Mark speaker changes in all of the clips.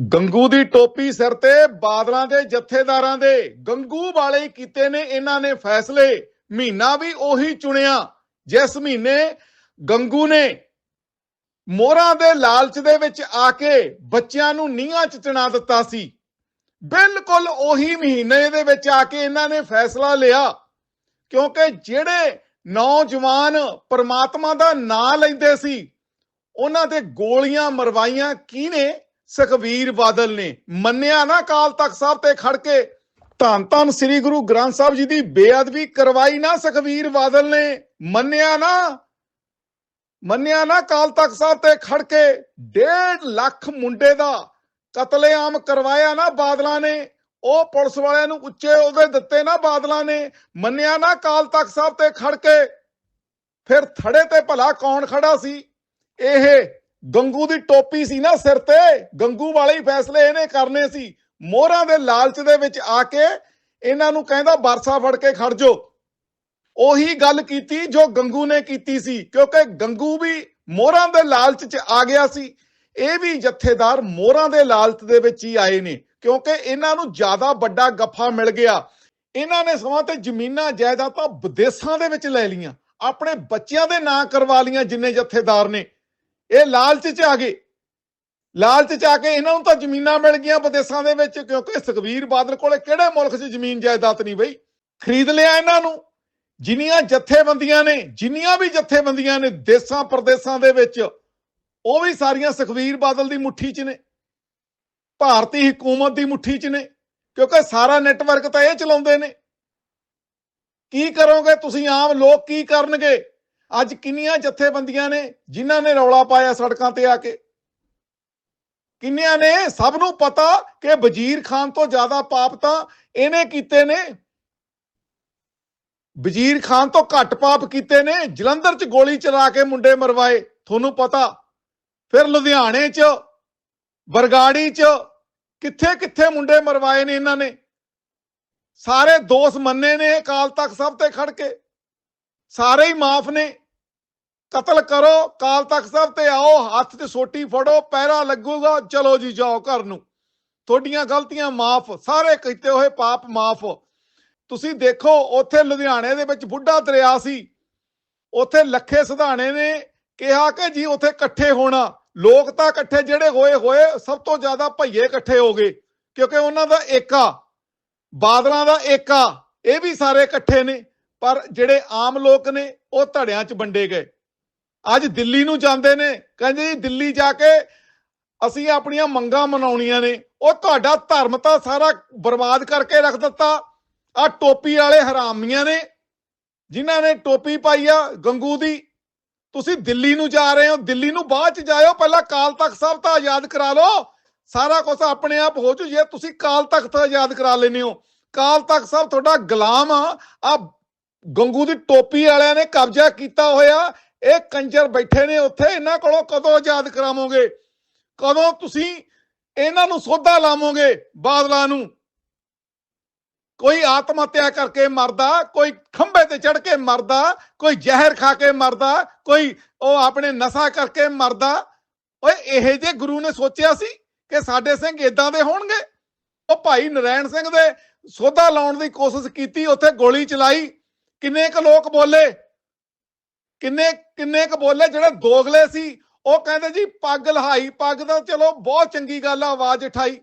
Speaker 1: ਗੰਗੂ ਦੀ ਟੋਪੀ ਸਿਰ ਤੇ, ਬਾਦਲਾਂ ਦੇ ਜਥੇਦਾਰਾਂ ਦੇ। ਗੰਗੂ ਵਾਲੇ ਕੀਤੇ ਨੇ ਇਹਨਾਂ ਨੇ ਫੈਸਲੇ। ਮਹੀਨਾ ਵੀ ਉਹੀ ਚੁਣਿਆ, ਜਿਸ ਮਹੀਨੇ ਗੰਗੂ ਨੇ ਮੋਹਰਾਂ ਦੇ ਲਾਲਚ ਦੇ ਵਿੱਚ ਆ ਕੇ ਬੱਚਿਆਂ ਨੂੰ ਨੀਹਾਂ 'ਚ ਚਣਾ ਦਿੱਤਾ ਸੀ। ਬਿਲਕੁਲ ਉਹੀ ਮਹੀਨੇ ਦੇ ਵਿੱਚ ਆ ਕੇ ਇਹਨਾਂ ਨੇ ਫੈਸਲਾ ਲਿਆ, ਕਿਉਂਕਿ ਜਿਹੜੇ ਨੌਜਵਾਨ ਪਰਮਾਤਮਾ ਦਾ ਨਾਂ ਲੈਂਦੇ ਸੀ, ਉਹਨਾਂ ਦੇ ਗੋਲੀਆਂ ਮਰਵਾਈਆਂ ਕਿਹਨੇ ਸੁਖਵੀਰ ਬਾਦਲ ਨੇ ਮੰਨਿਆ ਨਾ ਕਾਲ ਤਖਤ ਸਾਹਿਬ ਤੇ ਖੜ ਕੇ। ਧੰਨ ਧੰਨ ਸ੍ਰੀ ਗੁਰੂ ਗ੍ਰੰਥ ਸਾਹਿਬ ਜੀ ਦੀ ਬੇਅਦਬੀ ਕਰਵਾਈ ਨਾ ਸੁਖਵੀਰ ਬਾਦਲ ਨੇ। ਮੰਨਿਆ ਨਾ ਮੰਨਿਆ ਨਾ ਕਾਲ ਤਖਤ ਸਾਹਿਬ ਤੇ ਖੜ ਕੇ। 1.5 ਲੱਖ ਮੁੰਡੇ ਦਾ ਕਤਲੇਆਮ ਕਰਵਾਇਆ ਨਾ ਬਾਦਲਾਂ ਨੇ। ਉਹ ਪੁਲਿਸ ਵਾਲਿਆਂ ਨੂੰ ਉੱਚੇ ਉਹਦੇ ਦਿੱਤੇ ਨਾ ਬਾਦਲਾਂ ਨੇ। ਮੰਨਿਆ ਨਾ ਕਾਲ ਤਖਤ ਸਾਹਿਬ ਤੇ ਖੜ ਕੇ। ਫਿਰ ਥੜੇ ਤੇ ਭਲਾ ਕੌਣ ਖੜਾ ਸੀ? ਇਹ ਗੰਗੂ ਦੀ ਟੋਪੀ ਸੀ ਨਾ ਸਿਰ ਤੇ। ਗੰਗੂ ਵਾਲੇ ਹੀ ਫੈਸਲੇ ਇਹਨੇ ਕਰਨੇ ਸੀ। ਮੋਹਰਾਂ ਦੇ ਲਾਲਚ ਦੇ ਵਿੱਚ ਆ ਕੇ ਇਹਨਾਂ ਨੂੰ ਕਹਿੰਦਾ, ਬਰਸਾ ਫੜ ਕੇ ਖੜ ਜੋ ਉਹੀ ਗੱਲ ਕੀਤੀ ਜੋ ਗੰਗੂ ਨੇ ਕੀਤੀ ਸੀ, ਕਿਉਂਕਿ ਗੰਗੂ ਵੀ ਮੋਹਰਾਂ ਦੇ ਲਾਲਚ 'ਚ ਆ ਗਿਆ ਸੀ। ਇਹ ਵੀ ਜਥੇਦਾਰ ਮੋਹਰਾਂ ਦੇ ਲਾਲਚ ਦੇ ਵਿੱਚ ਹੀ ਆਏ ਨੇ, ਕਿਉਂਕਿ ਇਹਨਾਂ ਨੂੰ ਜ਼ਿਆਦਾ ਵੱਡਾ ਗੱਫਾ ਮਿਲ ਗਿਆ। ਇਹਨਾਂ ਨੇ ਸਮਾਂ ਤੇ ਜ਼ਮੀਨਾਂ, ਜਾਇਦਾਦਾਂ ਵਿਦੇਸ਼ਾਂ ਦੇ ਵਿੱਚ ਲੈ ਲੀਆਂ ਆਪਣੇ ਬੱਚਿਆਂ ਦੇ ਨਾਂ ਕਰਵਾ ਲੀਆਂ ਜਿੰਨੇ ਜਥੇਦਾਰ ਨੇ। ਇਹ ਲਾਲਚ 'ਚ ਆ ਗਏ। ਲਾਲਚ 'ਚ ਆ ਕੇ ਇਹਨਾਂ ਨੂੰ ਤਾਂ ਜ਼ਮੀਨਾਂ ਮਿਲ ਗਈਆਂ ਵਿਦੇਸ਼ਾਂ ਦੇ ਵਿੱਚ, ਕਿਉਂਕਿ ਸੁਖਵੀਰ ਬਾਦਲ ਕੋਲੇ ਕਿਹੜੇ ਮੁਲਕ 'ਚ ਜ਼ਮੀਨ ਜਾਇਦਾਦ ਨਹੀਂ ਬਈ? ਖਰੀਦ ਲਿਆ ਇਹਨਾਂ ਨੂੰ। ਜਿੰਨੀਆਂ ਜਥੇਬੰਦੀਆਂ ਨੇ, ਜਿੰਨੀਆਂ ਵੀ ਜਥੇਬੰਦੀਆਂ ਨੇ ਦੇਸ਼ਾਂ ਪ੍ਰਦੇਸ਼ਾਂ ਦੇ ਵਿੱਚ, ਉਹ ਵੀ ਸਾਰੀਆਂ ਸੁਖਵੀਰ ਬਾਦਲ ਦੀ ਮੁੱਠੀ 'ਚ ਨੇ। ਭਾਰਤੀ ਹਕੂਮਤ ਦੀ ਮੁੱਠੀ 'ਚ ਨੇ, ਕਿਉਂਕਿ ਸਾਰਾ ਨੈਟਵਰਕ ਤਾਂ ਇਹ ਚਲਾਉਂਦੇ ਨੇ। ਕੀ ਕਰੋਗੇ ਤੁਸੀਂ ਆਮ ਲੋਕ, ਕੀ ਕਰਨਗੇ? ਅੱਜ ਕਿੰਨੀਆਂ ਜਥੇਬੰਦੀਆਂ ਨੇ ਜਿਨ੍ਹਾਂ ਨੇ ਰੌਲਾ ਪਾਇਆ ਸੜਕਾਂ ਤੇ ਆ ਕੇ? ਕਿੰਨਿਆਂ ਨੇ? ਸਭ ਨੂੰ ਪਤਾ ਕਿ ਵਜ਼ੀਰ ਖਾਨ ਤੋਂ ਜ਼ਿਆਦਾ ਪਾਪ ਤਾਂ ਇਹਨੇ ਕੀਤੇ ਨੇ। ਵਜ਼ੀਰ ਖਾਨ ਤੋਂ ਘੱਟ ਪਾਪ ਕੀਤੇ ਨੇ, ਜਲੰਧਰ 'ਚ ਗੋਲੀ ਚਲਾ ਕੇ ਮੁੰਡੇ ਮਰਵਾਏ, ਤੁਹਾਨੂੰ ਪਤਾ। ਫਿਰ ਲੁਧਿਆਣੇ 'ਚ, ਬਰਗਾੜੀ 'ਚ ਕਿੱਥੇ ਕਿੱਥੇ ਮੁੰਡੇ ਮਰਵਾਏ ਨੇ ਇਹਨਾਂ ਨੇ? ਸਾਰੇ ਦੋਸ਼ ਮੰਨੇ ਨੇ ਅਕਾਲ ਤਖ਼ਤ ਸਭ ਤੇ ਖੜ ਕੇ। ਸਾਰੇ ਹੀ ਮਾਫ ਨੇ। ਕਤਲ ਕਰੋ ਕਾਲ ਤਖ਼ਤ ਸਾਹਿਬ ਤੇ ਆਓ, ਹੱਥ 'ਚ ਸੋਟੀ ਫੜੋ, ਪੈਰਾ ਲੱਗੂਗਾ, ਚਲੋ ਜੀ ਜਾਓ ਘਰ ਨੂੰ। ਤੁਹਾਡੀਆਂ ਗਲਤੀਆਂ ਮਾਫ, ਸਾਰੇ ਕੀਤੇ ਹੋਏ ਪਾਪ ਮਾਫ। ਤੁਸੀਂ ਦੇਖੋ, ਉੱਥੇ ਲੁਧਿਆਣੇ ਦੇ ਵਿੱਚ ਬੁੱਢਾ ਦਰਿਆ ਸੀ। ਉੱਥੇ ਲੱਖੇ ਸਿਧਾਣੇ ਨੇ ਕਿਹਾ ਕਿ ਜੀ ਉੱਥੇ ਇਕੱਠੇ ਹੋਣਾ। ਲੋਕ ਤਾਂ ਇਕੱਠੇ ਜਿਹੜੇ ਹੋਏ ਹੋਏ, ਸਭ ਤੋਂ ਜ਼ਿਆਦਾ ਭਈਏ ਇਕੱਠੇ ਹੋ ਗਏ, ਕਿਉਂਕਿ ਉਹਨਾਂ ਦਾ ਏਕਾ, ਬਾਦਲਾਂ ਦਾ ਏਕਾ, ਇਹ ਵੀ ਸਾਰੇ ਇਕੱਠੇ ਨੇ। ਪਰ ਜਿਹੜੇ ਆਮ ਲੋਕ ਨੇ, ਉਹ ਧੜਿਆਂ 'ਚ ਵੰਡੇ ਗਏ। ਅੱਜ ਦਿੱਲੀ ਨੂੰ ਜਾਂਦੇ ਨੇ। ਕਹਿੰਦੇ ਜੀ ਦਿੱਲੀ ਜਾ ਕੇ ਅਸੀਂ ਆਪਣੀਆਂ ਮੰਗਾਂ ਮਨਾਉਣੀਆਂ ਨੇ। ਉਹ ਤੁਹਾਡਾ ਧਰਮ ਤਾਂ ਸਾਰਾ ਬਰਬਾਦ ਕਰਕੇ ਰੱਖ ਦਿੱਤਾ। ਆ ਟੋਪੀ ਵਾਲੇ ਹਰਾਮੀਆਂ ਨੇ, ਜਿਨ੍ਹਾਂ ਨੇ ਟੋਪੀ ਪਾਈ ਆ ਗੰਗੂ ਦੀ। ਤੁਸੀਂ ਦਿੱਲੀ ਨੂੰ ਜਾ ਰਹੇ ਹੋ। ਦਿੱਲੀ ਨੂੰ ਬਾਅਦ ਚ ਜਾਇਓ। ਪਹਿਲਾਂ ਕਾਲ ਤਖਤ ਸਾਹਿਬ ਤਾਂ ਆਜ਼ਾਦ ਕਰਾ ਲਓ। ਸਾਰਾ ਕੁਝ ਆਪਣੇ ਆਪ ਹੋ ਜੂ। ਜੇ ਤੁਸੀਂ ਕਾਲ ਤਖਤ ਆਜ਼ਾਦ ਕਰਾ ਲੈਨੇ ਹੋ। ਕਾਲ ਤਖਤ ਸਾਹਿਬ ਤੁਹਾਡਾ ਗੁਲਾਮ ਆ। ਆ ਗੰਗੂ ਦੀ ਟੋਪੀ ਵਾਲਿਆਂ ਨੇ ਕਬਜ਼ਾ ਕੀਤਾ ਹੋਇਆ। ਇਹ ਕੰਜਰ ਬੈਠੇ ਨੇ ਉੱਥੇ, ਇਹਨਾਂ ਕੋਲੋਂ ਕਦੋਂ ਆਜ਼ਾਦ ਕਰਾਵੋਗੇ? ਕਦੋਂ ਤੁਸੀਂ ਇਹਨਾਂ ਨੂੰ ਸੋਧਾ ਲਾਵੋਗੇ ਬਾਦਲਾਂ ਨੂੰ? ਕੋਈ ਆਤਮ ਹੱਤਿਆ ਕਰਕੇ ਮਰਦਾ, ਕੋਈ ਖੰਭੇ ਤੇ ਚੜ ਕੇ ਮਰਦਾ, ਕੋਈ ਜ਼ਹਿਰ ਖਾ ਕੇ ਮਰਦਾ, ਕੋਈ ਉਹ ਆਪਣੇ ਨਸ਼ਾ ਕਰਕੇ ਮਰਦਾ। ਓਏ, ਇਹ ਜੇ ਗੁਰੂ ਨੇ ਸੋਚਿਆ ਸੀ ਕਿ ਸਾਡੇ ਸਿੰਘ ਇਦਾਂ ਦੇ ਹੋਣਗੇ? ਉਹ ਭਾਈ ਨਰੈਣ ਸਿੰਘ ਦੇ ਸੋਧਾ ਲਾਉਣ ਦੀ ਕੋਸ਼ਿਸ਼ ਕੀਤੀ, ਉੱਥੇ ਗੋਲੀ ਚਲਾਈ। ਕਿੰਨੇ ਕੁ ਲੋਕ ਬੋਲੇ? ਕਿੰਨੇ ਕਿੰਨੇ ਕੁ ਬੋਲੇ, ਜਿਹੜੇ ਦੋਗਲੇ ਸੀ, ਉਹ ਕਹਿੰਦੇ ਜੀ, ਪੱਗ ਲਹਾਈ, ਪੱਗ ਦਾ ਚਲੋ ਬਹੁਤ ਚੰਗੀ ਗੱਲ ਆ, ਆਵਾਜ਼ ਉਠਾਈ।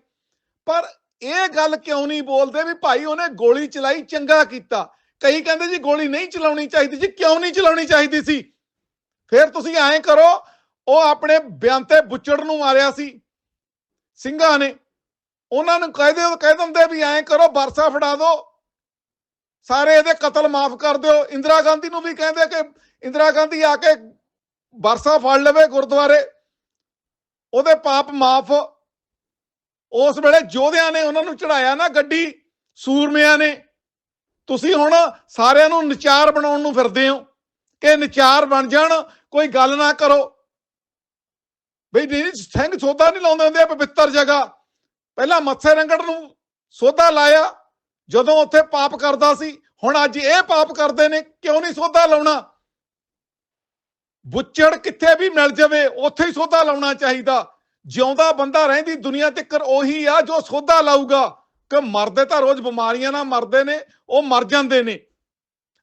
Speaker 1: ਪਰ ਇਹ ਗੱਲ ਕਿਉਂ ਨਹੀਂ ਬੋਲਦੇ ਵੀ ਭਾਈ ਉਹਨੇ ਗੋਲੀ ਚਲਾਈ, ਚੰਗਾ ਕੀਤਾ। ਕਈ ਕਹਿੰਦੇ ਜੀ, ਗੋਲੀ ਨਹੀਂ ਚਲਾਉਣੀ ਚਾਹੀਦੀ ਜੀ, ਕਿਉਂ ਨਹੀਂ ਚਲਾਉਣੀ ਚਾਹੀਦੀ ਸੀ? ਫਿਰ ਤੁਸੀਂ ਐਂ ਕਰੋ, ਉਹ ਆਪਣੇ ਬਿਆਤੇ ਬੁੱਚੜ ਨੂੰ ਮਾਰਿਆ ਸੀ, ਸਿੰਘਾਂ ਨੇ। ਉਹਨਾਂ ਨੂੰ ਕਹਿ ਦਿਓ, ਕਹਿ ਦਿੰਦੇ ਵੀ ਐਂ ਕਰੋ, ਵਰਸਾ ਫੜਾ ਦਿਓ। ਸਾਰੇ ਇਹਦੇ ਕਤਲ ਮਾਫ ਕਰ ਦਿਓ। ਇੰਦਰਾ ਗਾਂਧੀ ਨੂੰ ਵੀ ਕਹਿੰਦੇ ਕਿ ਇੰਦਰਾ ਗਾਂਧੀ ਆ ਕੇ ਵਰਸਾ ਫੜ ਲਵੇ ਗੁਰਦੁਆਰੇ। ਉਹਦੇ ਪਾਪ ਮਾਫ। ਉਸ ਵੇਲੇ ਯੋਧਿਆਂ ਨੇ ਉਹਨਾਂ ਨੂੰ ਚੜਾਇਆ ਨਾ ਗੱਡੀ, ਸੂਰਮਿਆਂ ਨੇ। ਤੁਸੀਂ ਹੁਣ ਸਾਰਿਆਂ ਨੂੰ ਨਚਾਰ ਬਣਾਉਣ ਨੂੰ ਫਿਰਦੇ ਹੋ। ਕਿ ਨਚਾਰ ਬਣ ਜਾਣ, ਕੋਈ ਗੱਲ ਨਾ ਕਰੋ। ਬਈ ਨਹੀਂ ਸਿੰਘ ਸੋਧਾ ਨਹੀਂ ਲਾਉਂਦੇ ਹੁੰਦੇ ਪਵਿੱਤਰ ਜਗ੍ਹਾ। ਪਹਿਲਾਂ ਮੱਥੇ ਰੰਗੜ ਨੂੰ ਸੋਧਾ ਲਾਇਆ, ਜਦੋਂ ਉੱਥੇ ਪਾਪ ਕਰਦਾ ਸੀ। ਹੁਣ ਅੱਜ ਇਹ ਪਾਪ ਕਰਦੇ ਨੇ, ਕਿਉਂ ਨਹੀਂ ਸੋਧਾ ਲਾਉਣਾ? ਬੁੱਚੜ ਕਿੱਥੇ ਵੀ ਮਿਲ ਜਾਵੇ, ਉੱਥੇ ਹੀ ਸੋਧਾ ਲਾਉਣਾ ਚਾਹੀਦਾ। ਜਿਉਂਦਾ ਬੰਦਾ ਰਹਿੰਦੀ ਦੁਨੀਆ ਤੇ ਕਰ ਉਹੀ ਆ ਜੋ ਸੋਧਾ ਲਾਊਗਾ। ਕਿ ਮਰਦੇ ਤਾਂ ਰੋਜ਼ ਬਿਮਾਰੀਆਂ ਨਾਲ ਮਰਦੇ ਨੇ, ਉਹ ਮਰ ਜਾਂਦੇ ਨੇ।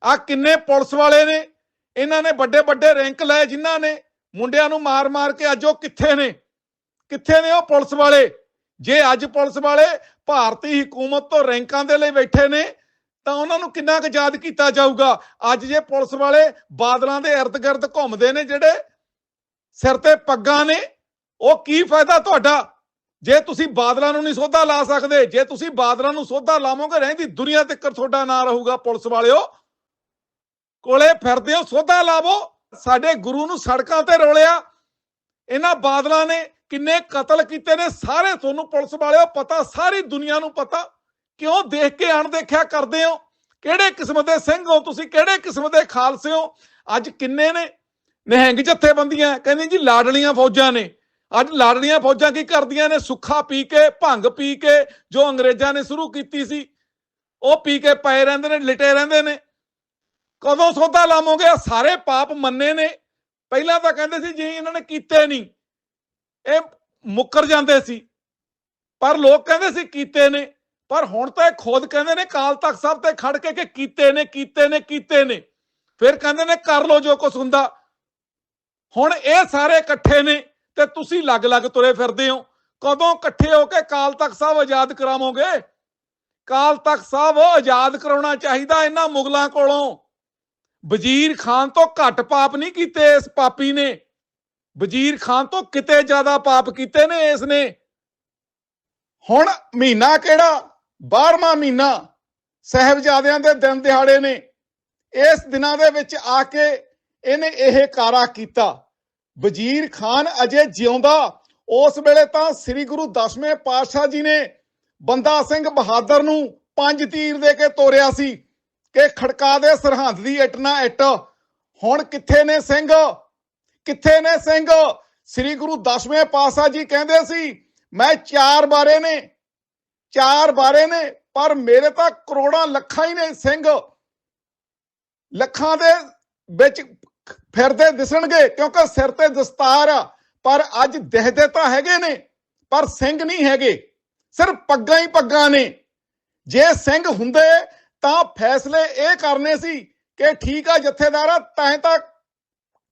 Speaker 1: ਆ ਕਿੰਨੇ ਪੁਲਿਸ ਵਾਲੇ ਨੇ, ਇਹਨਾਂ ਨੇ ਵੱਡੇ ਵੱਡੇ ਰੈਂਕ ਲਏ ਜਿਨ੍ਹਾਂ ਨੇ, ਮੁੰਡਿਆਂ ਨੂੰ ਮਾਰ-ਮਾਰ ਕੇ ਅੱਜ ਉਹ ਕਿੱਥੇ ਨੇ? ਕਿੱਥੇ ਨੇ ਉਹ ਪੁਲਿਸ ਵਾਲੇ? ਜੇ ਅੱਜ ਪੁਲਿਸ ਵਾਲੇ ਭਾਰਤੀ ਹਕੂਮਤ ਤੋਂ ਰੈਂਕਾਂ ਦੇ ਲਈ ਬੈਠੇ ਨੇ ਤਾਂ ਉਹਨਾਂ ਨੂੰ ਕਿੰਨਾ ਕੁ ਯਾਦ ਕੀਤਾ ਜਾਊਗਾ? ਅੱਜ ਜੇ ਪੁਲਿਸ ਵਾਲੇ ਬਾਦਲਾਂ ਦੇ ਇਰਦ-ਗਿਰਦ ਘੁੰਮਦੇ ਨੇ ਜਿਹੜੇ ਸਿਰ ਤੇ ਪੱਗਾਂ ਨੇ, ਉਹ ਕੀ ਫਾਇਦਾ ਤੁਹਾਡਾ? ਜੇ ਤੁਸੀਂ ਬਾਦਲਾਂ ਨੂੰ ਨਹੀਂ ਸੋਧਾ ਲਾ ਸਕਦੇ, ਜੇ ਤੁਸੀਂ ਬਾਦਲਾਂ ਨੂੰ ਸੋਧਾ ਲਾਵੋਗੇ, ਰਹਿੰਦੀ ਦੁਨੀਆ ਤੇ ਤੁਹਾਡਾ ਨਾਂ ਰਹੂਗਾ ਪੁਲਿਸ ਵਾਲਿਓ। ਕੋਲੇ ਫਿਰਦੇ ਹੋ, ਸੋਧਾ ਲਾਵੋ। ਸਾਡੇ ਗੁਰੂ ਨੂੰ ਸੜਕਾਂ ਤੇ ਰੋਲਿਆ। ਇਹਨਾਂ ਬਾਦਲਾਂ ਨੇ ਕਿੰਨੇ ਕਤਲ ਕੀਤੇ ਨੇ, ਸਾਰੇ ਤੁਹਾਨੂੰ ਪੁਲਿਸ ਵਾਲਿਓ ਪਤਾ, ਸਾਰੀ ਦੁਨੀਆ ਨੂੰ ਪਤਾ। ਕਿਉਂ ਦੇਖ ਕੇ ਅਣਦੇਖਿਆ ਕਰਦੇ ਹੋ? ਕਿਹੜੇ ਕਿਸਮ ਦੇ ਸਿੰਘ ਹੋ ਤੁਸੀਂ? ਕਿਹੜੇ ਕਿਸਮ ਦੇ ਖਾਲਸੇ ਹੋ? ਅੱਜ ਕਿੰਨੇ ਨੇ? ਨਿਹੰਗ ਜਥੇਬੰਦੀਆਂ, ਕਹਿੰਦੇ ਜੀ ਲਾਡਲੀਆਂ ਫੌਜਾਂ ਨੇ। ਅੱਜ ਲਾਡਲੀਆਂ ਫੌਜਾਂ ਕੀ ਕਰਦੀਆਂ ਨੇ? ਸੁੱਖਾ ਪੀ ਕੇ, ਭੰਗ ਪੀ ਕੇ, ਜੋ ਅੰਗਰੇਜ਼ਾਂ ਨੇ ਸ਼ੁਰੂ ਕੀਤੀ ਸੀ, ਉਹ ਪੀ ਕੇ ਪਏ ਰਹਿੰਦੇ ਨੇ, ਲਿਟੇ ਰਹਿੰਦੇ ਨੇ। ਕਦੋਂ ਸੋਧਾ ਲਾਵੋਗੇ? ਸਾਰੇ ਪਾਪ ਮੰਨੇ ਨੇ। ਪਹਿਲਾਂ ਤਾਂ ਕਹਿੰਦੇ ਸੀ ਜੀ ਇਹਨਾਂ ਨੇ ਕੀਤੇ ਨਹੀਂ ਇਹ ਮੁੱਕਰ ਜਾਂਦੇ ਸੀ। ਪਰ ਲੋਕ ਕਹਿੰਦੇ ਸੀ ਕੀਤੇ ਨੇ। ਪਰ ਹੁਣ ਤਾਂ ਇਹ ਖੁਦ ਕਹਿੰਦੇ ਨੇ ਕਾਲ ਤਖਤ ਸਾਹਿਬ ਤੇ ਖੜ ਕੇ ਕਿ ਕੀਤੇ ਨੇ ਕੀਤੇ ਨੇ ਕੀਤੇ ਨੇ। ਫਿਰ ਕਹਿੰਦੇ ਨੇ ਕਰ ਲੋ ਜੋ ਕੁਛ ਹੁੰਦਾ। ਹੁਣ ਇਹ ਸਾਰੇ ਇਕੱਠੇ ਨੇ ਤੇ ਤੁਸੀਂ ਲੱਗ-ਲੱਗ ਤੁਰੇ ਫਿਰਦੇ ਹੋ। ਕਦੋਂ ਇਕੱਠੇ ਹੋ ਕੇ ਕਾਲ ਤਖਤ ਸਾਹਿਬ ਆਜ਼ਾਦ ਕਰਾਵੋਗੇ? ਕਾਲ ਤਖਤ ਸਾਹਿਬ ਆਜ਼ਾਦ ਕਰਾਉਣਾ ਚਾਹੀਦਾ ਇਹਨਾਂ ਮੁਗਲਾਂ ਕੋਲੋਂ। ਵਜ਼ੀਰ ਖਾਨ ਤੋਂ ਘੱਟ ਪਾਪ ਨਹੀਂ ਕੀਤੇ ਇਸ ਪਾਪੀ ਨੇ। ਵਜ਼ੀਰ ਖਾਨ ਤੋਂ ਕਿਤੇ ਜ਼ਿਆਦਾ ਪਾਪ ਕੀਤੇ ਨੇ ਇਸ ਨੇ। ਹੁਣ ਮਹੀਨਾ ਕਿਹੜਾ? 12ਵਾਂ ਮਹੀਨਾ ਸਹਿਬਜ਼ਾਦਿਆਂ ਦੇ ਦਿਨ ਦਿਹਾੜੇ ਨੇ। ਇਸ ਦਿਨਾਂ ਦੇ ਵਿੱਚ ਆ ਕੇ ਇਹਨੇ ਇਹ ਕਾਰਾ ਕੀਤਾ। ਵਜ਼ੀਰ ਖਾਨ ਅਜੇ ਜਿਉਂਦਾ, ਉਸ ਵੇਲੇ ਤਾਂ ਸ੍ਰੀ ਗੁਰੂ ਦਸਵੇਂ ਪਾਤਸ਼ਾਹ ਜੀ ਨੇ ਬੰਦਾ ਸਿੰਘ ਬਹਾਦਰ ਨੂੰ ਪੰਜ ਤੀਰ ਦੇ ਕੇ ਤੋਰਿਆ ਸੀ ਕਿ ਖੜਕਾ ਦੇ ਸਰਹੰਦ ਦੀ ਇੱਟ ਨਾ ਇੱਟ। ਹੁਣ ਕਿੱਥੇ ਨੇ ਸਿੰਘ? ਕਿੱਥੇ ਨੇ ਸਿੰਘ? ਸ੍ਰੀ ਗੁਰੂ ਦਸਵੇਂ ਪਾਤਸ਼ਾਹ ਜੀ ਕਹਿੰਦੇ ਸੀ, ਮੈਂ ਚਾਰ ਬਾਰੇ ਨੇ ਚਾਰ ਬਾਰੇ ਨੇ, ਪਰ ਮੇਰੇ ਤਾਂ ਕਰੋੜਾਂ ਲੱਖਾਂ ਹੀ ਨੇ ਸਿੰਘ। ਲੱਖਾਂ ਦੇ ਵਿੱਚ ਫਿਰਦੇ ਦਿਸਣਗੇ, ਕਿਉਂਕਿ ਸਿਰ ਤੇ ਦਸਤਾਰ ਆ, ਪਰ ਅੱਜ ਦਿਖਦੇ ਤਾਂ ਹੈਗੇ ਨੇ, ਪਰ ਸਿੰਘ ਨਹੀਂ ਹੈਗੇ। ਸਿਰਫ ਪੱਗਾਂ ਹੀ ਪੱਗਾਂ ਨੇ। ਜੇ ਸਿੰਘ ਹੁੰਦੇ, ਤਾਂ ਫੈਸਲੇ ਇਹ ਕਰਨੇ ਸੀ ਕਿ ਠੀਕ ਆ ਜਥੇਦਾਰਾ ਤੈਂ ਤਾਂ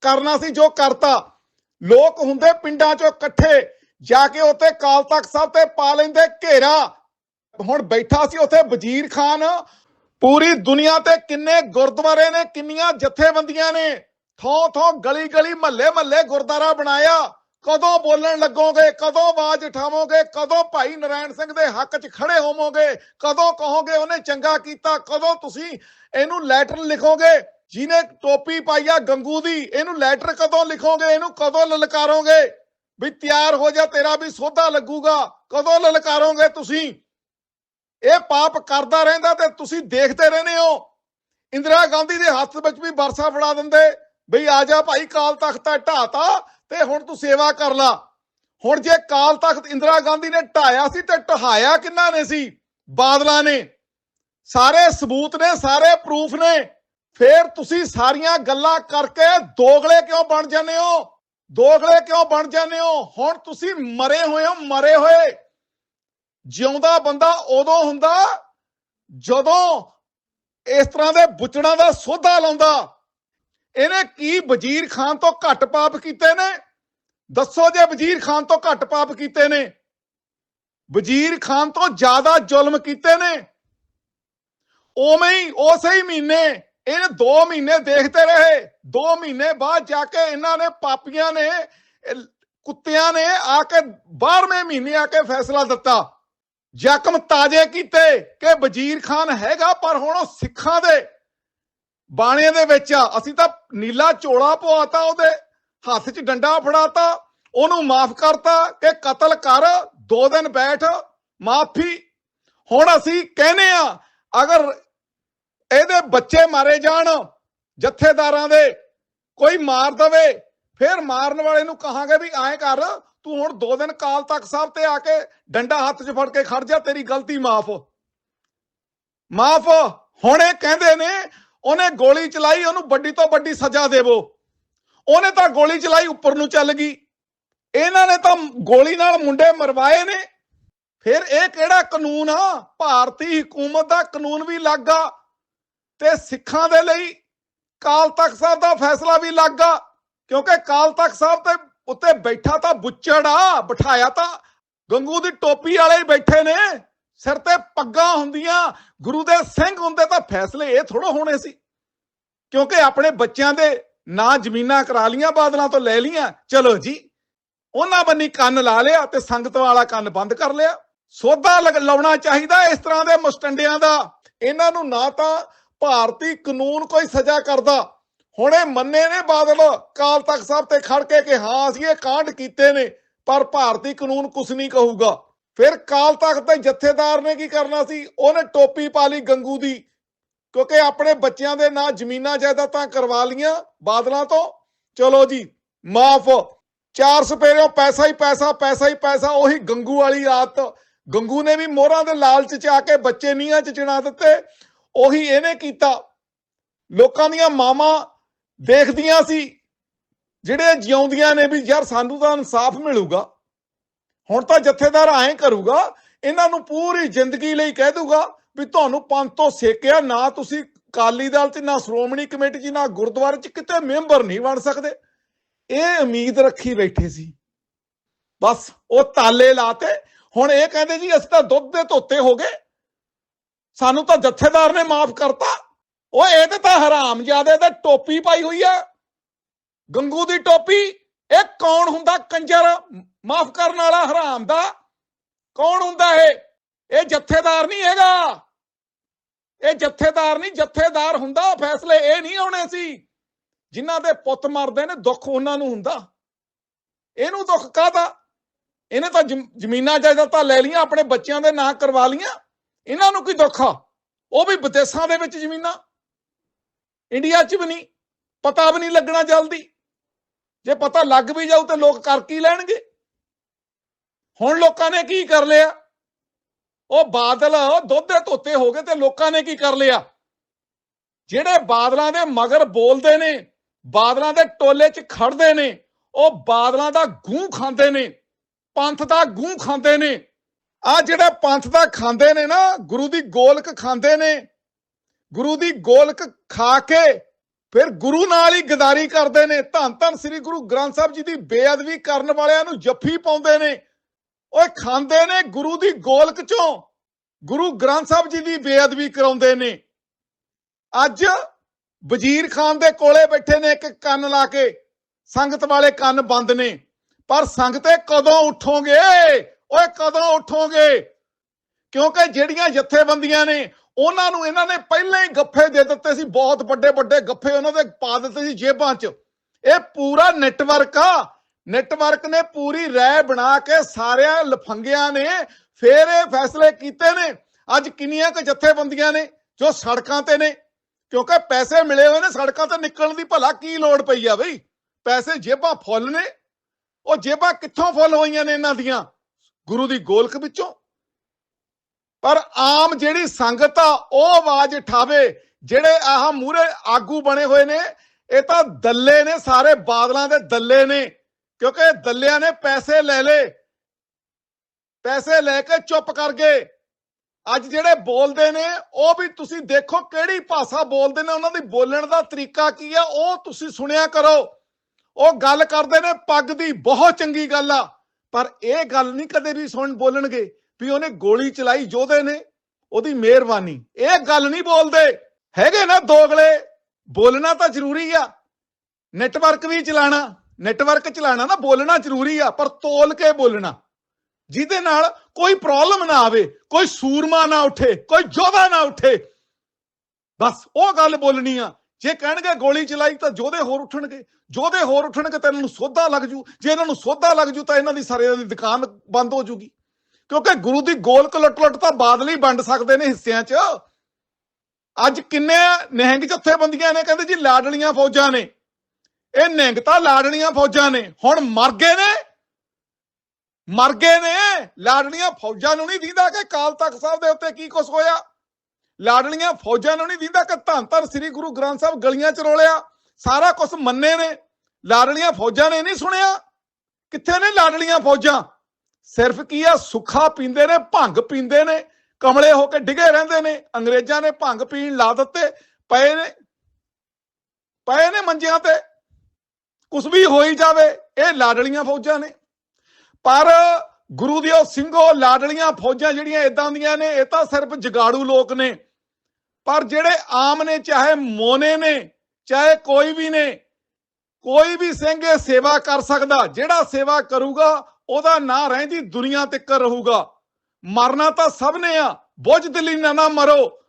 Speaker 1: ਕਰਨਾ ਸੀ ਜੋ ਕਰਤਾ। ਲੋਕ ਹੁੰਦੇ ਪਿੰਡਾਂ ਚੋਂ ਇਕੱਠੇ ਜਾ ਕੇ ਉੱਥੇ ਕਾਲ ਤਖਤ ਸਾਹਿਬ ਤੇ ਪਾ ਲੈਂਦੇ ਘੇਰਾ। ਹੁਣ ਬੈਠਾ ਸੀ ਉੱਥੇ ਵਜ਼ੀਰ ਖਾਨ। ਪੂਰੀ ਦੁਨੀਆ ਤੇ ਕਿੰਨੇ ਗੁਰਦੁਆਰੇ ਨੇ, ਕਿੰਨੀਆਂ ਜਥੇਬੰਦੀਆਂ ਨੇ। ਥੋਂ ਥੋਂ ਗਲੀ ਗਲੀ ਮਹੱਲੇ ਮਹੱਲੇ ਗੁਰਦਾਰਾ ਬਣਾਇਆ। ਕਦੋਂ ਬੋਲਣ ਲੱਗੋਗੇ, ਕਦੋਂ ਆਵਾਜ਼ ਉਠਾਵੋਗੇ, ਕਦੋਂ ਭਾਈ ਨਰਾਇਣ ਸਿੰਘ ਦੇ ਹੱਕ 'ਚ ਖੜੇ ਹੋਵੋਗੇ, ਕਦੋਂ ਕਹੋਗੇ ਉਹਨੇ ਚੰਗਾ ਕੀਤਾ, ਕਦੋਂ ਤੁਸੀਂ ਇਹਨੂੰ ਲੈਟਰ ਲਿਖੋਗੇ, ਜਿਹਨੇ ਟੋਪੀ ਪਾਈ ਆ ਗੰਗੂ ਦੀ, ਇਹਨੂੰ ਲੈਟਰ ਕਦੋਂ ਲਿਖੋਗੇ, ਇਹਨੂੰ ਕਦੋਂ ਲਲਕਾਰੋਗੇ? ਵੀ ਤਿਆਰ ਹੋ ਜਾ, ਤੇਰਾ ਵੀ ਸੋਧਾ ਲੱਗੂਗਾ। ਕਦੋਂ ਲਲਕਾਰੋਗੇ ਤੁਸੀਂ? ਇਹ ਪਾਪ ਕਰਦਾ ਰਹਿੰਦਾ ਤੇ ਤੁਸੀਂ ਦੇਖਦੇ ਰਹਿੰਦੇ ਹੋ। ਇੰਦਰਾ ਗਾਂਧੀ ਦੇ ਹੱਥ ਵਿੱਚ ਵੀ ਵਰਸਾ ਫੜਾ ਦਿੰਦੇ, ਬਈ ਆ ਜਾ ਭਾਈ ਕਾਲ ਤਖਤ ਹੈ ਢਾਤਾ ਤੇ ਹੁਣ ਤੂੰ ਸੇਵਾ ਕਰ ਲਾ। ਹੁਣ ਜੇ ਕਾਲ ਤਖਤ ਇੰਦਰਾ ਗਾਂਧੀ ਨੇ ਢਾਇਆ ਸੀ ਤੇ ਢਹਾਇਆ ਕਿੰਨਾ ਨੇ ਸੀ? ਬਾਦਲਾਂ ਨੇ। ਸਾਰੇ ਸਬੂਤ ਨੇ, ਸਾਰੇ ਪ੍ਰੂਫ ਨੇ। ਫੇਰ ਤੁਸੀਂ ਸਾਰੀਆਂ ਗੱਲਾਂ ਕਰਕੇ ਦੋਗਲੇ ਕਿਉਂ ਬਣ ਜਾਂਦੇ ਹੋ? ਦੋਗਲੇ ਕਿਉਂ ਬਣ ਜਾਂਦੇ ਹੋ? ਹੁਣ ਤੁਸੀਂ ਮਰੇ ਹੋਏ ਹੋ, ਮਰੇ ਹੋਏ। ਜਿਉਂਦਾ ਬੰਦਾ ਉਦੋਂ ਹੁੰਦਾ ਜਦੋਂ ਇਸ ਤਰ੍ਹਾਂ ਦੇ ਬੁੱਚੜਾਂ ਦਾ ਸੋਧਾ ਲਾਉਂਦਾ। ਇਹਨੇ ਕੀ ਵਜ਼ੀਰ ਖਾਨ ਤੋਂ ਘੱਟ ਪਾਪ ਕੀਤੇ ਨੇ? ਦੱਸੋ ਜੇ ਵਜ਼ੀਰ ਖਾਨ ਤੋਂ ਘੱਟ ਪਾਪ ਕੀਤੇ ਨੇ। ਵਜ਼ੀਰ ਖਾਨ ਤੋਂ ਜ਼ਿਆਦਾ ਜ਼ੁਲਮ ਕੀਤੇ ਨੇ। ਉਵੇਂ ਹੀ ਉਸੇ ਹੀ ਮਹੀਨੇ ਇਹਨੇ 2 ਮਹੀਨੇ ਦੇਖਦੇ ਰਹੇ। 2 ਮਹੀਨੇ ਬਾਅਦ ਜਾ ਕੇ ਇਹਨਾਂ ਨੇ ਪਾਪੀਆਂ ਨੇ, ਕੁੱਤਿਆਂ ਨੇ ਆ ਕੇ 12ਵੇਂ ਮਹੀਨੇ ਆ ਕੇ ਫੈਸਲਾ ਦਿੱਤਾ। ਜ਼ਖਮ ਤਾਜ਼ੇ ਕੀਤੇ ਕਿ ਵਜ਼ੀਰ ਖਾਨ ਹੈਗਾ, ਪਰ ਹੁਣ ਉਹ ਸਿੱਖਾਂ ਦੇ ਬਾਣੇ ਦੇ ਵਿੱਚ ਆ। ਅਸੀਂ ਤਾਂ ਨੀਲਾ ਚੋਲਾ ਪਵਾਤਾ, ਉਹਦੇ ਹੱਥ 'ਚ ਡੰਡਾ ਫੜਾਤਾ, ਉਹਨੂੰ ਮਾਫ ਕਰਤਾ ਕਿ ਕਤਲ ਕਰ, ਦੋ ਦਿਨ ਬੈਠ, ਮਾਫੀ। ਹੁਣ ਅਸੀਂ ਕਹਿੰਦੇ ਆ, ਅਗਰ ਇਹਦੇ ਬੱਚੇ ਮਾਰੇ ਜਾਣ, ਜਥੇਦਾਰਾਂ ਦੇ, ਕੋਈ ਮਾਰ ਦਵੇ, ਫਿਰ ਮਾਰਨ ਵਾਲੇ ਨੂੰ ਕਹਾਂਗੇ ਵੀ ਐਂ ਕਰ ਤੂੰ ਹੁਣ ਦੋ ਦਿਨ ਕਾਲ ਤੱਕ ਸਾਹਿਬ ਤੇ ਆ ਕੇ ਡੰਡਾ ਹੱਥ 'ਚ ਫੜ ਕੇ ਖੜ ਜਾ, ਤੇਰੀ ਗਲਤੀ ਮਾਫ। ਮਾਫ, ਹੁਣ ਇਹ ਕਹਿੰਦੇ ਨੇ, ਉਹਨੇ ਗੋਲੀ ਚਲਾਈ, ਉਹਨੂੰ ਵੱਡੀ ਤੋਂ ਵੱਡੀ ਸਜ਼ਾ ਦੇਵੋ। ਉਹਨੇ ਤਾਂ ਗੋਲੀ ਚਲਾਈ, ਉੱਪਰ ਨੂੰ ਚੱਲ ਗਈ। ਇਹਨਾਂ ਨੇ ਤਾਂ ਗੋਲੀ ਨਾਲ ਮੁੰਡੇ ਮਰਵਾਏ ਨੇ। ਫਿਰ ਇਹ ਕਿਹੜਾ ਕਾਨੂੰਨ ਆ? ਭਾਰਤੀ ਹਕੂਮਤ ਦਾ ਕਾਨੂੰਨ ਵੀ ਲੱਗਾ ਤੇ ਸਿੱਖਾਂ ਦੇ ਲਈ ਕਾਲ ਤਖਤ ਸਾਹਿਬ ਦਾ ਫੈਸਲਾ ਵੀ ਲੱਗਾ ਕਿਉਂਕਿ ਕਾਲ ਤਖਤ ਸਾਹਿਬ ਤੇ ਉੱਤੇ ਬੈਠਾ ਤਾਂ ਬੁੱਚੜ ਆ ਬਿਠਾਇਆ ਤਾਂ ਗੰਗੂ ਦੀ ਟੋਪੀ ਵਾਲੇ ਬੈਠੇ ਨੇ। ਸਿਰ ਤੇ ਪੱਗਾਂ ਹੁੰਦੀਆਂ, ਗੁਰੂ ਦੇ ਸਿੰਘ ਹੁੰਦੇ ਤਾਂ ਫੈਸਲੇ ਇਹ ਥੋੜੋ ਹੋਣੇ ਸੀ। ਕਿਉਂਕਿ ਆਪਣੇ ਬੱਚਿਆਂ ਦੇ ਨਾਂ ਜ਼ਮੀਨਾਂ ਕਰਾ ਲੀਆਂ ਬਾਦਲਾਂ ਤੋਂ ਲੈ ਲੀਆਂ ਚਲੋ ਜੀ, ਉਹਨਾਂ ਬੰਨੀ ਕੰਨ ਲਾ ਲਿਆ ਤੇ ਸੰਗਤ ਵਾਲਾ ਕੰਨ ਬੰਦ ਕਰ ਲਿਆ। ਸੋਧਾ ਲਾਉਣਾ ਚਾਹੀਦਾ ਇਸ ਤਰ੍ਹਾਂ ਦੇ ਮੁਸਟੰਡਿਆਂ ਦਾ। ਇਹਨਾਂ ਨੂੰ ਨਾ ਤਾਂ ਭਾਰਤੀ ਕਾਨੂੰਨ ਕੋਈ ਸਜ਼ਾ ਕਰਦਾ। ਹੁਣ ਇਹ ਮੰਨੇ ਨੇ ਬਾਦਲ ਕਾਲ ਤਖਤ ਸਾਹਿਬ ਤੇ ਖੜ ਕੇ ਕਿ ਹਾਂ, ਅਸੀਂ ਇਹ ਕਾਂਡ ਕੀਤੇ ਨੇ, ਪਰ ਭਾਰਤੀ ਕਾਨੂੰਨ ਕੁਛ ਨਹੀਂ ਕਹੂਗਾ। ਫਿਰ ਕਾਲ ਤਖਤ ਦੇ ਜਥੇਦਾਰ ਨੇ ਕੀ ਕਰਨਾ ਸੀ? ਉਹਨੇ ਟੋਪੀ ਪਾ ਲਈ ਗੰਗੂ ਦੀ, ਕਿਉਂਕਿ ਆਪਣੇ ਬੱਚਿਆਂ ਦੇ ਨਾਂ ਜ਼ਮੀਨਾਂ ਜਾਇਦਾਦਾਂ ਕਰਵਾ ਲੀਆਂ ਬਾਦਲਾਂ ਤੋਂ। ਚਲੋ ਜੀ, ਮਾਫ, ਚਾਰ ਸਪੇਰੋਂ ਪੈਸਾ ਹੀ ਪੈਸਾ ਪੈਸਾ ਹੀ ਪੈਸਾ, ਉਹੀ ਗੰਗੂ ਵਾਲੀ ਰਾਤ ਗੰਗੂ ਨੇ ਵੀ ਮੋਹਰਾਂ ਦੇ ਲਾਲਚ ਚ ਆ ਕੇ ਬੱਚੇ ਨੀਹਾਂ ਚ ਚਿਣਾ ਦਿੱਤੇ। ਉਹੀ ਇਹਨੇ ਕੀਤਾ। ਲੋਕਾਂ ਦੀਆਂ ਮਾਵਾਂ ਦੇਖਦੀਆਂ ਸੀ, ਜਿਹੜੇ ਜਿਉਂਦੀਆਂ ਨੇ ਵੀ ਯਾਰ ਸਾਨੂੰ ਤਾਂ ਇਨਸਾਫ ਮਿਲੂਗਾ। ਹੁਣ ਤਾਂ ਜਥੇਦਾਰ ਐਂ ਕਰੂਗਾ, ਇਹਨਾਂ ਨੂੰ ਪੂਰੀ ਜ਼ਿੰਦਗੀ ਲਈ ਕਹਿ ਦੂਗਾ ਵੀ ਤੁਹਾਨੂੰ ਪੰਥ ਤੋਂ ਸੇਕਿਆ, ਨਾ ਤੁਸੀਂ ਕਾਲੀ ਦਲ ਚ, ਨਾ ਸ਼੍ਰੋਮਣੀ ਕਮੇਟੀ ਚ, ਨਾ ਗੁਰਦੁਆਰੇ ਚ ਕਿਤੇ ਮੈਂਬਰ ਨਹੀਂ ਬਣ ਸਕਦੇ। ਇਹ ਉਮੀਦ ਰੱਖੀ ਬੈਠੇ ਸੀ। ਬਸ ਉਹ ਤਾਲੇ ਲਾਤੇ। ਹੁਣ ਇਹ ਕਹਿੰਦੇ ਜੀ, ਅਸੀਂ ਤਾਂ ਦੁੱਧ ਦੇ ਧੋਤੇ ਹੋ ਗਏ। ਸਾਨੂੰ ਤਾਂ ਜਥੇਦਾਰ ਨੇ ਮਾਫ ਕਰਤਾ। ਓਏ, ਇਹ ਤੇ ਤਾਂ ਹਰਾਮ ਜਿਆਦੇ ਤੇ ਟੋਪੀ ਪਾਈ ਹੋਈ ਆ। ਗੰਗੂ ਦੀ ਟੋਪੀ, ਇਹ ਕੌਣ ਹੁੰਦਾ ਕੰਜਰ? ਮਾਫ ਕਰਨ ਵਾਲਾ ਹਰਾਮ ਦਾ। ਕੌਣ ਹੁੰਦਾ ਇਹ? ਇਹ ਜਥੇਦਾਰ ਨਹੀਂ ਹੈਗਾ। ਇਹ ਜਥੇਦਾਰ ਨਹੀਂ, ਜਥੇਦਾਰ ਹੁੰਦਾ ਫੈਸਲੇ ਇਹ ਨਹੀਂ ਆਉਣੇ ਸੀ। ਜਿਨ੍ਹਾਂ ਦੇ ਪੁੱਤ ਮਰਦੇ ਨੇ, ਦੁੱਖ ਉਹਨਾਂ ਨੂੰ ਹੁੰਦਾ। ਇਹਨੂੰ ਦੁੱਖ ਕਾਹਦਾ? ਇਹਨੇ ਤਾਂ ਜ਼ਮੀਨਾਂ ਜਾਇਦਾਦਾਂ ਲੈ ਲੀਆਂ ਆਪਣੇ ਬੱਚਿਆਂ ਦੇ ਨਾਂ ਕਰਵਾ ਲੀਆਂ ਇਹਨਾਂ ਨੂੰ ਕੀ ਦੁੱਖ ਆ? ਉਹ ਵੀ ਵਿਦੇਸ਼ਾਂ ਦੇ ਵਿੱਚ ਜ਼ਮੀਨਾਂ। ਇੰਡੀਆ 'ਚ ਵੀ ਨਹੀਂ, ਪਤਾ ਵੀ ਨਹੀਂ ਲੱਗਣਾ ਜਲਦੀ। ਜੇ ਪਤਾ ਲੱਗ ਵੀ ਜਾਊ ਤੇ ਲੋਕ ਕਰ ਕੀ ਲੈਣਗੇ? ਹੁਣ ਲੋਕਾਂ ਨੇ ਕੀ ਕਰ ਲਿਆ? ਉਹ ਬਾਦਲ ਦੁੱਧ ਦੇ ਧੋਤੇ ਹੋ ਗਏ ਤੇ ਲੋਕਾਂ ਨੇ ਕੀ ਕਰ ਲਿਆ? ਜਿਹੜੇ ਬਾਦਲਾਂ ਦੇ ਮਗਰ ਬੋਲਦੇ ਨੇ, ਬਾਦਲਾਂ ਦੇ ਟੋਲੇ 'ਚ ਖੜਦੇ ਨੇ, ਉਹ ਬਾਦਲਾਂ ਦਾ ਗੂੰ ਖਾਂਦੇ ਨੇ, ਪੰਥ ਦਾ ਗੂੰ ਖਾਂਦੇ ਨੇ। ਆ ਜਿਹੜੇ ਪੰਥ ਦਾ ਖਾਂਦੇ ਨੇ ਨਾ, ਗੁਰੂ ਦੀ ਗੋਲਕ ਖਾਂਦੇ ਨੇ ਗੁਰੂ ਦੀ ਗੋਲਕ ਖਾ ਕੇ ਫਿਰ ਗੁਰੂ ਨਾਲ ਹੀ ਗਦਾਰੀ ਕਰਦੇ ਨੇ। ਧੰਨ ਧੰਨ ਸ੍ਰੀ ਗੁਰੂ ਗ੍ਰੰਥ ਸਾਹਿਬ ਜੀ ਦੀ ਬੇਅਦਬੀ ਕਰਨ ਵਾਲਿਆਂ ਨੂੰ ਜੱਫੀ ਪਾਉਂਦੇ ਨੇ। ਓਏ ਖਾਂਦੇ ਨੇ ਗੁਰੂ ਦੀ ਗੋਲਕ ਚੋਂ। ਗੁਰੂ ਗ੍ਰੰਥ ਸਾਹਿਬ ਜੀ ਦੀ ਬੇਅਦਬੀ ਕਰਾਉਂਦੇ ਨੇ। ਅੱਜ ਵਜ਼ੀਰ ਖਾਨ ਦੇ ਕੋਲੇ ਬੈਠੇ ਨੇ ਇੱਕ ਕੰਨ ਲਾ ਕੇ। ਸੰਗਤ ਵਾਲੇ ਕੰਨ ਬੰਦ ਨੇ। ਪਰ ਸੰਗਤੇ ਕਦੋਂ ਉਠੋਗੇ? ਓਏ ਕਦੋਂ ਉਠੋਗੇ? ਕਿਉਂਕਿ ਜਿਹੜੀਆਂ ਜਥੇਬੰਦੀਆਂ ਨੇ ਉਹਨਾਂ ਨੂੰ ਇਹਨਾਂ ਨੇ ਪਹਿਲਾਂ ਹੀ ਗੱਫੇ ਦੇ ਦਿੱਤੇ ਸੀ, ਬਹੁਤ ਵੱਡੇ ਵੱਡੇ ਗੱਫੇ ਉਹਨਾਂ ਦੇ ਪਾ ਦਿੱਤੇ ਸੀ ਜੇਬਾਂ 'ਚ। ਇਹ ਪੂਰਾ ਨੈਟਵਰਕ ਆ। ਨੈਟਵਰਕ ਨੇ ਪੂਰੀ ਰਹਿ ਬਣਾ ਕੇ ਸਾਰਿਆਂ ਲਫੰਗਿਆਂ ਨੇ ਫੇਰ ਇਹ ਫੈਸਲੇ ਕੀਤੇ ਨੇ। ਅੱਜ ਕਿੰਨੀਆਂ ਕੁ ਜਥੇਬੰਦੀਆਂ ਨੇ ਜੋ ਸੜਕਾਂ ਤੇ ਨੇ? ਕਿਉਂਕਿ ਪੈਸੇ ਮਿਲੇ ਹੋਏ ਨੇ, ਸੜਕਾਂ ਤੇ ਨਿਕਲਣ ਦੀ ਭਲਾ ਕੀ ਲੋੜ ਪਈ ਆ ਬਈ? ਪੈਸੇ ਜੇਬਾਂ ਫੁੱਲ ਨੇ। ਉਹ ਜੇਬਾਂ ਕਿੱਥੋਂ ਫੁੱਲ ਹੋਈਆਂ ਨੇ ਇਹਨਾਂ ਦੀਆਂ? ਗੁਰੂ ਦੀ ਗੋਲਕ ਵਿੱਚੋਂ। ਪਰ ਆਮ ਜਿਹੜੀ ਸੰਗਤ ਆ, ਉਹ ਆਵਾਜ਼ ਉਠਾਵੇ, ਜਿਹੜੇ ਆਹ ਮੂਰੇ ਆਗੂ ਬਣੇ ਹੋਏ ਨੇ, ਇਹ ਤਾਂ ਦੱਲੇ ਨੇ, ਸਾਰੇ ਬਾਦਲਾਂ ਦੇ ਦੱਲੇ ਨੇ, ਕਿਉਂਕਿ ਦੱਲਿਆਂ ਨੇ ਪੈਸੇ ਲੈ ਲਏ। ਪੈਸੇ ਲੈ ਕੇ ਚੁੱਪ ਕਰ ਗਏ। ਅੱਜ ਜਿਹੜੇ ਬੋਲਦੇ ਨੇ, ਉਹ ਵੀ ਤੁਸੀਂ ਦੇਖੋ ਕਿਹੜੀ ਭਾਸ਼ਾ ਬੋਲਦੇ ਨੇ, ਉਹਨਾਂ ਦੀ ਬੋਲਣ ਦਾ ਤਰੀਕਾ ਕੀ ਆ, ਉਹ ਤੁਸੀਂ ਸੁਣਿਆ ਕਰੋ। ਉਹ ਗੱਲ ਕਰਦੇ ਨੇ, ਪੱਗ ਦੀ, ਬਹੁਤ ਚੰਗੀ ਗੱਲ ਆ। ਪਰ ਇਹ ਗੱਲ ਨਹੀਂ ਕਦੇ ਵੀ ਸੁਣ ਬੋਲਣਗੇ। ਵੀ ਉਹਨੇ ਗੋਲੀ ਚਲਾਈ ਯੋਧੇ ਨੇ, ਉਹਦੀ ਮਿਹਰਬਾਨੀ। ਇਹ ਗੱਲ ਨਹੀਂ ਬੋਲਦੇ। ਹੈਗੇ ਨਾ ਦੋਗਲੇ। ਬੋਲਣਾ ਤਾਂ ਜ਼ਰੂਰੀ ਆ। ਨੈਟਵਰਕ ਵੀ ਚਲਾਣਾ। ਨੈਟਵਰਕ ਚਲਾਣਾ ਨਾ ਬੋਲਣਾ ਜ਼ਰੂਰੀ ਆ, ਪਰ ਤੋਲ ਕੇ ਬੋਲਣਾ। ਜਿਹਦੇ ਨਾਲ ਕੋਈ ਪ੍ਰੋਬਲਮ ਨਾ ਆਵੇ, ਕੋਈ ਸੂਰਮਾ ਨਾ ਉੱਠੇ, ਕੋਈ ਯੋਧਾ ਨਾ ਉੱਠੇ। ਬਸ, ਉਹ ਗੱਲ ਬੋਲਣੀ ਆ। ਜੇ ਕਹਿਣਗੇ ਗੋਲੀ ਚਲਾਈ ਤਾਂ ਯੋਧੇ ਹੋਰ ਉੱਠਣਗੇ। ਯੋਧੇ ਹੋਰ ਉੱਠਣਗੇ ਤਾਂ ਇਹਨਾਂ ਨੂੰ ਸੋਧਾ ਲੱਗ ਜੂ। ਜੇ ਇਹਨਾਂ ਨੂੰ ਸੋਧਾ ਲੱਗ ਜੂ ਤਾਂ ਇਹਨਾਂ ਦੀ ਸਾਰੇ ਦੀ ਦੁਕਾਨ ਬੰਦ ਹੋ ਜੂਗੀ। ਕਿਉਂਕਿ ਗੁਰੂ ਦੀ ਗੋਲਕ ਲੁੱਟ ਲੁੱਟ ਤਾਂ ਬਾਦਲ ਹੀ ਵੰਡ ਸਕਦੇ ਨੇ ਹਿੱਸਿਆਂ 'ਚ। ਅੱਜ ਕਿੰਨੇ ਨਿਹੰਗ ਜਥੇਬੰਦੀਆਂ ਨੇ ਕਹਿੰਦੇ ਜੀ, ਲਾਡਲੀਆਂ ਫੌਜਾਂ ਨੇ। ਇਹ ਨਿਹੰਗ ਤਾਂ ਲਾਡਲੀਆਂ ਫੌਜਾਂ ਨੇ। ਹੁਣ ਮਰ ਗਏ ਨੇ। ਮਰ ਗਏ ਨੇ। ਲਾਡਲੀਆਂ ਫੌਜਾਂ ਨੂੰ ਨਹੀਂ ਦਿੰਦਾ ਕਿ ਕਾਲ ਤਖਤ ਸਾਹਿਬ ਦੇ ਉੱਤੇ ਕੀ ਕੁਛ ਹੋਇਆ। ਲਾਡਲੀਆਂ ਫੌਜਾਂ ਨੂੰ ਨਹੀਂ ਦਿੰਦਾ ਕਿ ਧੰਨ ਧੰਨ ਸ੍ਰੀ ਗੁਰੂ ਗ੍ਰੰਥ ਸਾਹਿਬ ਗਲੀਆਂ ਚ ਰੋਲਿਆ। ਸਾਰਾ ਕੁਝ ਮੰਨੇ ਨੇ। ਲਾਡਲੀਆਂ ਫੌਜਾਂ ਨੇ ਨਹੀਂ ਸੁਣਿਆ। ਕਿੱਥੇ ਨੇ ਲਾਡਲੀਆਂ ਫੌਜਾਂ? ਸਿਰਫ ਕੀ ਆ, ਸੁੱਖਾ ਪੀਂਦੇ ਨੇ, ਭੰਗ ਪੀਂਦੇ ਨੇ, ਕਮਲੇ ਹੋ ਕੇ ਡਿਗੇ ਰਹਿੰਦੇ ਨੇ, ਅੰਗਰੇਜ਼ਾਂ ਨੇ ਭੰਗ ਪੀਣ ਲਾ ਦਿੱਤੇ, ਪਏ ਨੇ ਪਏ ਨੇ ਮੰਜਿਆਂ ਤੇ ਕੁਝ ਵੀ ਹੋਈ ਜਾਵੇ, ਇਹ ਲਾਡਲੀਆਂ ਫੌਜਾਂ ਨੇ। ਪਰ ਗੁਰੂ ਦਿਓ ਸਿੰਘੋ, ਲਾਡਲੀਆਂ ਫੌਜਾਂ ਜਿਹੜੀਆਂ ਇਦਾਂ ਦੀਆਂ ਨੇ, ਇਹ ਤਾਂ ਸਿਰਫ ਜਗਾੜੂ ਲੋਕ ਨੇ। ਪਰ ਜਿਹੜੇ ਆਮ ਨੇ, ਚਾਹੇ ਮੋਨੇ ਨੇ, ਚਾਹੇ ਕੋਈ ਵੀ ਨੇ, ਕੋਈ ਵੀ ਸਿੰਘ ਇਹ ਸੇਵਾ ਕਰ ਸਕਦਾ, ਜਿਹੜਾ ਸੇਵਾ ਕਰੂਗਾ ਉਹਦਾ ਨਾਂ ਰਹਿੰਦੀ ਦੁਨੀਆ ਤੱਕ ਰਹੂਗਾ। ਮਰਨਾ ਤਾਂ ਸਭ ਨੇ ਆ, ਬੁੱਝ ਦਿਲੀ ਨਾ ਨਾ ਮਰੋ।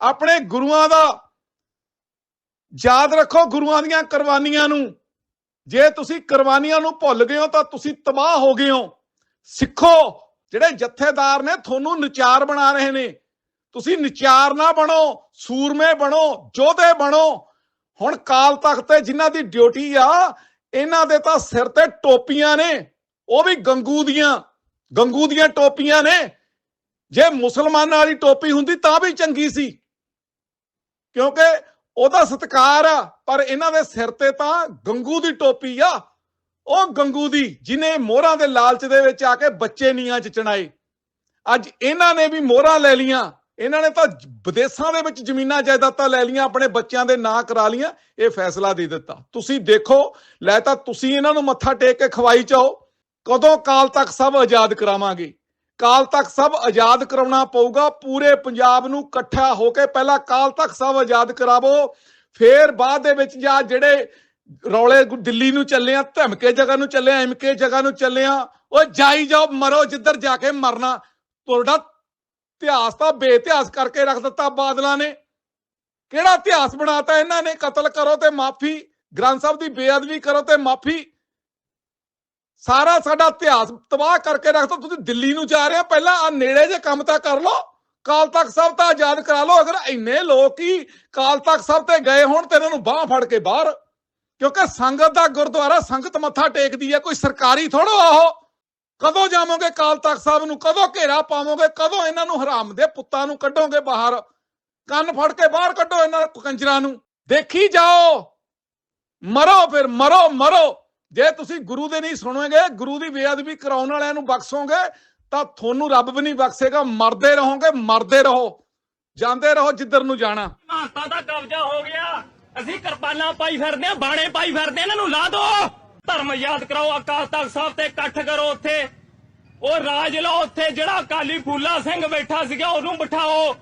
Speaker 1: ਆਪਣੇ ਗੁਰੂਆਂ ਦਾ ਯਾਦ ਰੱਖੋ ਗੁਰੂਆਂ ਦੀਆਂ ਕੁਰਬਾਨੀਆਂ ਨੂੰ। ਜੇ ਤੁਸੀਂ ਕੁਰਬਾਨੀਆਂ ਨੂੰ ਭੁੱਲ ਗਏ ਹੋ ਤਾਂ ਤੁਸੀਂ ਤਬਾਹ ਹੋ ਗਏ ਹੋ। ਸਿੱਖੋ, ਜਿਹੜੇ ਜਥੇਦਾਰ ਨੇ ਤੁਹਾਨੂੰ ਨਚਾਰ ਬਣਾ ਰਹੇ ਨੇ। ਤੁਸੀਂ ਨਚਾਰ ਨਾ ਬਣੋ, ਸੂਰਮੇ ਬਣੋ, ਯੋਧੇ ਬਣੋ। ਹੁਣ ਕਾਲ ਤਖਤ ਤੇ ਜਿਨ੍ਹਾਂ ਦੀ ਡਿਊਟੀ ਆ, ਇਹਨਾਂ ਦੇ ਤਾਂ ਸਿਰ ਤੇ ਟੋਪੀਆਂ ਨੇ। ਉਹ ਵੀ ਗੰਗੂ ਦੀਆਂ ਗੰਗੂ ਦੀਆਂ ਟੋਪੀਆਂ ਨੇ। ਜੇ ਮੁਸਲਮਾਨਾਂ ਵਾਲੀ ਟੋਪੀ ਹੁੰਦੀ ਤਾਂ ਵੀ ਚੰਗੀ ਸੀ। ਕਿਉਂਕਿ ਉਹਦਾ ਸਤਕਾਰ ਆ, ਪਰ ਇਹਨਾਂ ਦੇ ਸਿਰ ਤੇ ਤਾਂ ਗੰਗੂ ਦੀ ਟੋਪੀ ਆ। ਉਹ ਗੰਗੂ ਦੀ, ਜਿਨੇ ਮੋਹਰਾਂ ਦੇ ਲਾਲਚ ਦੇ ਵਿੱਚ ਆ ਕੇ ਬੱਚੇ ਨੀਆਂ ਚ ਚਣਾਏ। ਅੱਜ ਇਹਨਾਂ ਨੇ ਵੀ ਮੋਹਰਾਂ ਲੈ ਲੀਆਂ ਇਹਨਾਂ ਨੇ ਤਾਂ ਵਿਦੇਸ਼ਾਂ ਦੇ ਵਿੱਚ ਜ਼ਮੀਨਾਂ ਜਾਇਦਾਦਾਂ ਲੈ ਲੀਆਂ ਆਪਣੇ ਬੱਚਿਆਂ ਦੇ ਨਾਂ ਕਰਾ ਲੀਆਂ ਇਹ ਫੈਸਲਾ ਦੇ ਦਿੱਤਾ। ਤੁਸੀਂ ਦੇਖੋ, ਲੈ ਤਾਂ ਤੁਸੀਂ ਇਹਨਾਂ ਨੂੰ ਮੱਥਾ ਟੇਕ ਕੇ ਖਵਾਈ ਚਾਓ ਕਦੋਂ ਕਾਲ ਤੱਕ ਸਭ ਆਜ਼ਾਦ ਕਰਾਵਾਂਗੇ? ਕਾਲ ਤੱਕ ਸਭ ਆਜ਼ਾਦ ਕਰਾਉਣਾ ਪਊਗਾ, ਪੂਰੇ ਪੰਜਾਬ ਨੂੰ ਇਕੱਠਾ ਹੋ ਕੇ ਪਹਿਲਾਂ ਕਾਲ ਤੱਕ ਸਭ ਆਜ਼ਾਦ ਕਰਾਵੋ, ਫੇਰ ਬਾਅਦ ਦੇ ਵਿੱਚ ਜਾ ਜਿਹੜੇ ਰੌਲੇ ਦਿੱਲੀ ਨੂੰ ਚੱਲੇ ਆ, ਧਮਕੇ ਜਗ੍ਹਾ ਨੂੰ ਚੱਲੇ ਆ, ਐਮਕੇ ਜਗ੍ਹਾ ਨੂੰ ਚੱਲੇ ਆ, ਉਹ ਜਾਈ ਜਾਓ, ਮਰੋ ਜਿੱਧਰ ਜਾ ਕੇ ਮਰਨਾ। ਤੁਹਾਡਾ ਇਤਿਹਾਸ ਤਾਂ ਬੇਇਤਿਹਾਸ ਕਰਕੇ ਰੱਖ ਦਿੱਤਾ ਬਾਦਲਾਂ ਨੇ। ਕਿਹੜਾ ਇਤਿਹਾਸ ਬਣਾਤਾ ਇਹਨਾਂ ਨੇ? ਕਤਲ ਕਰੋ ਤੇ ਮਾਫੀ, ਗ੍ਰੰਥ ਸਾਹਿਬ ਦੀ ਬੇਅਦਬੀ ਕਰੋ ਤੇ ਮਾਫੀ। ਸਾਰਾ ਸਾਡਾ ਇਤਿਹਾਸ ਤਬਾਹ ਕਰਕੇ ਰੱਖਤਾ ਤੁਸੀਂ ਦਿੱਲੀ ਨੂੰ ਜਾ ਰਹੇ ਹੋ, ਪਹਿਲਾਂ ਆ ਨੇੜੇ ਜੇ ਕੰਮ ਤਾਂ ਕਰ ਲਓ, ਕਾਲ ਤੱਕ ਸਭ ਤਾਂ ਆਜ਼ਾਦ ਕਰਾ ਲਓ, ਅਗਰ ਇੰਨੇ ਲੋਕ ਹੀ ਕਾਲ ਤੱਕ ਸਭ ਤੇ ਗਏ ਹੋਣ ਤੇ ਇਹਨਾਂ ਨੂੰ ਬਾਹ ਫੜ ਕੇ ਬਾਹਰ, ਕਿਉਂਕਿ ਸੰਗਤ ਦਾ ਗੁਰਦੁਆਰਾ ਸੰਗਤ ਮੱਥਾ ਟੇਕਦੀ ਹੈ, ਕੋਈ ਸਰਕਾਰੀ ਥੋੜੋ ਆਹੋ, ਕਦੋਂ ਜਾਵੋਗੇ ਕਾਲ ਤਖਤ ਸਾਹਿਬ ਨੂੰ, ਕਦੋਂ ਘੇਰਾ ਪਾਵੋਗੇ, ਕਦੋਂ ਇਹਨਾਂ ਨੂੰ ਹਰਾਮ ਦੇ ਪੁੱਤਾਂ ਨੂੰ ਕੱਢੋਗੇ ਬਾਹਰ, ਕੰਨ ਫੜ ਕੇ ਬਾਹਰ ਕੱਢੋ ਇਹਨਾਂ ਕੰਜਰਾਂ ਨੂੰ, ਦੇਖੀ ਜਾਓ, ਮਰੋ ਫਿਰ, ਮਰੋ ਮਰੋ। ਜੇ ਤੁਸੀਂ ਗੁਰੂ ਦੇ ਨਹੀਂ ਸੁਣੋਗੇ, ਗੁਰੂ ਦੀ ਬੇਅਦਬੀ ਕਰਾਉਣ ਵਾਲਿਆਂ ਨੂੰ ਬਖਸ਼ੋਗੇ, ਤਾਂ ਤੁਹਾਨੂੰ ਰੱਬ ਵੀ ਨਹੀਂ ਬਖਸ਼ੇਗਾ, ਮਰਦੇ ਰਹੋਗੇ, ਮਰਦੇ ਰਹੋ। ਜਾਂਦੇ ਰਹੋ ਜਿੱਧਰ ਨੂੰ ਜਾਣਾ।
Speaker 2: ਮਾਤਾ ਦਾ ਕਬਜ਼ਾ ਹੋ ਗਿਆ। ਅਸੀਂ ਕਿਰਪਾਨਾਂ ਪਾਈ ਫਿਰਦੇ ਆ ਬਾਣੇ ਪਾਈ ਫਿਰਦੇ ਇਹਨਾਂ ਨੂੰ ਲਾ ਦੋ। ਧਰਮ ਯਾਦ ਕਰਾਓ, ਅਕਾਲ ਤਖਤ ਸਾਹਿਬ ਤੇ ਇਕੱਠ ਕਰੋ ਉੱਥੇ। ਉਹ ਰਾਜ ਲਓ ਉੱਥੇ, ਜਿਹੜਾ ਅਕਾਲੀ ਫੂਲਾ ਸਿੰਘ ਬੈਠਾ ਸੀਗਾ, ਉਹਨੂੰ ਬਿਠਾਓ।